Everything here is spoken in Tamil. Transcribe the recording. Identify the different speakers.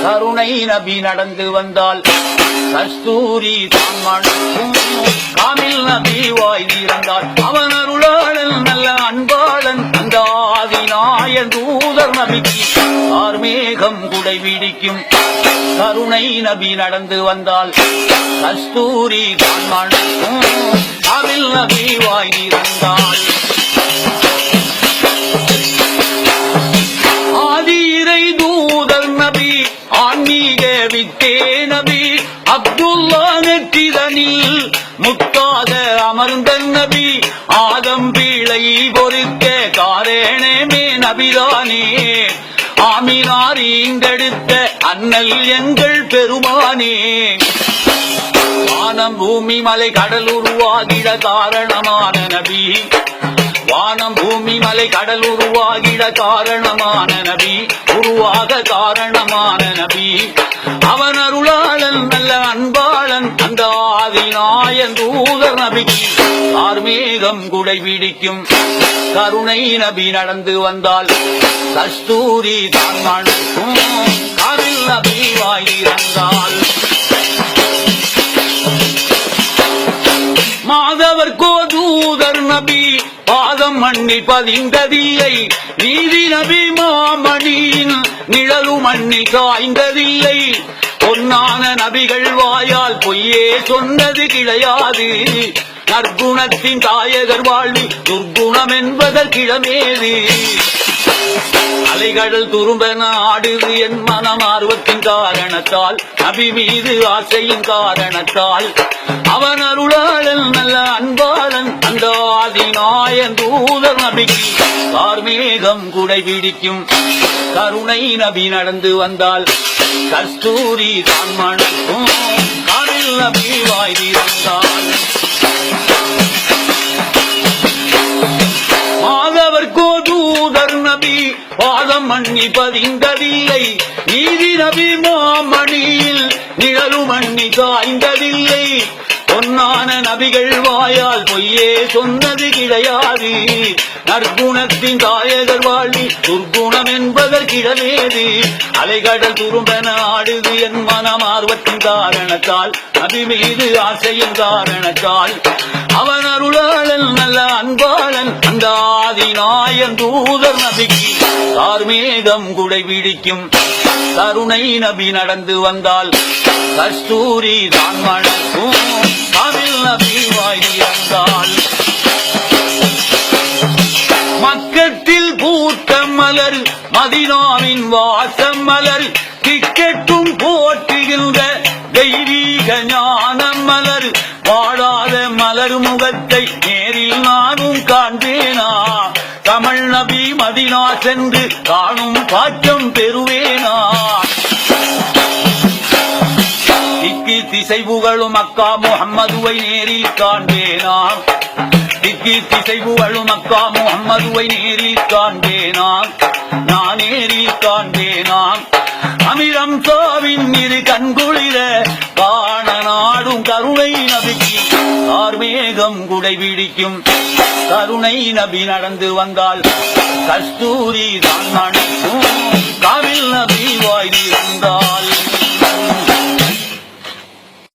Speaker 1: கருணை நபி நடந்து வந்தால் கஸ்தூரி தான் மணக்கும் காமில் நபி வாய் திறந்தால் அவன் அருளாளன் நல்ல அன்பாளன் அந்த ஆதிநாயன் தூதர் நபிக்கு ஆர்மேகம் குடை பிடிக்கும் கருணை நபி நடந்து வந்தால் கஸ்தூரி தான் மணக்கும் காமில் நபி வாய் திறந்தால் ஆன்மீக நபி அப்துல்லா நெற்றிதனில் முத்தாத அமர்ந்த நபி. ஆதம் பீளை பொறுக்க காரணமே நபிதானே. ஆமினார் ஈண்டெடுத்த அண்ணல் எங்கள் பெருமானே. வானம் பூமி மலை கடல் உருவாகிட காரணமான நபி. வானம் பூமி மலை கடல் உருவாகிட காரணமான நபி. உருவாக காரணமான நபி. அவன் அருளாளன் நல்ல அன்பாளன் அந்த ஆதிநாயன் தூதர் நபிக்கு ஆர்மேகம் குடை பிடிக்கும். கருணை நபி நடந்து வந்தால் கஸ்தூரி தான் மணக்கும். காதில் நபி வாயிருந்தால் மண்ணில் பதிந்ததில்லை நீதி நபி மாமணியின் நிழலு மண்ணி காய்ந்ததில்லை பொன்னான நபிகள் வாயால் பொய்யே சொன்னது கிடையாது. நற்குணத்தின் தாயகர் வாழ்வில் துர்குணம் என்பதற்கிடமேது அலைகடல் துரும்பென ஆடுது என் மனம் ஆர்வத்தின் காரணத்தால் நபி மீது ஆசையின் காரணத்தால். அவன் அருளாளன் நல்ல அன்பாளன் அந்த ஆதிநாயன் தூதர் நபிக்கு கார்மேகம் குடை பிடிக்கும். கருணை நபி நடந்து வந்தால் கஸ்தூரி தான் மணக்கும் காரில் நபி வாய் மண்ணி பதிந்ததில்லை. நீதி நபி மாமணியில் நிழலு மண்ணி காய்ந்ததில்லை. பொன்னான நபிகள் வாயால் பொய்யே சொன்னது கிடையாது. நற்குணத்தின் தாயகர் வாழ்வி துர்க்குணம் என்பதற்கிடமேது அலைகடல் துரும்பென ஆடுது என் மனம் ஆர்வத்தின் காரணத்தால் நபி மீது ஆசையின் காரணத்தால். அவன் ஆதிநாயன் தூதர் நபிக்கு தார்மேகம் குடை பிடிக்கும் கருணை நபி நடந்து வந்தால் கஸ்தூரி தான் மணக்கும் தமிழ் நபி வாயிருந்தால் மக்கத்தில் பூத்த மலர் மதினாவின் வாசம் மலர் திக்கெட்டும் போற்றுகின்ற தெய்வீக ஞான மலர் முகத்தை நேரில் நானும் காண்பேனா? தமிழ் நபி மதினா சென்று காணும் பாற்றம் பெறுவேனா? திக்கி திசை புகழும் அக்கா முகம்மதுவை நேரில் காண்பேனா? திக்கி திசை புகழும் அக்கா முகம்மதுவை நேரில் காண்பேனா? நான் நேரில் காண்பேனா? அமிரம் சோவின் இரு கண்குளிர காண நாடும் கருணை நபிக்கு கார்மேகம் குடை பிடிக்கும். கருணை நபி நடந்து வந்தால் கஸ்தூரி தான் மணக்கும்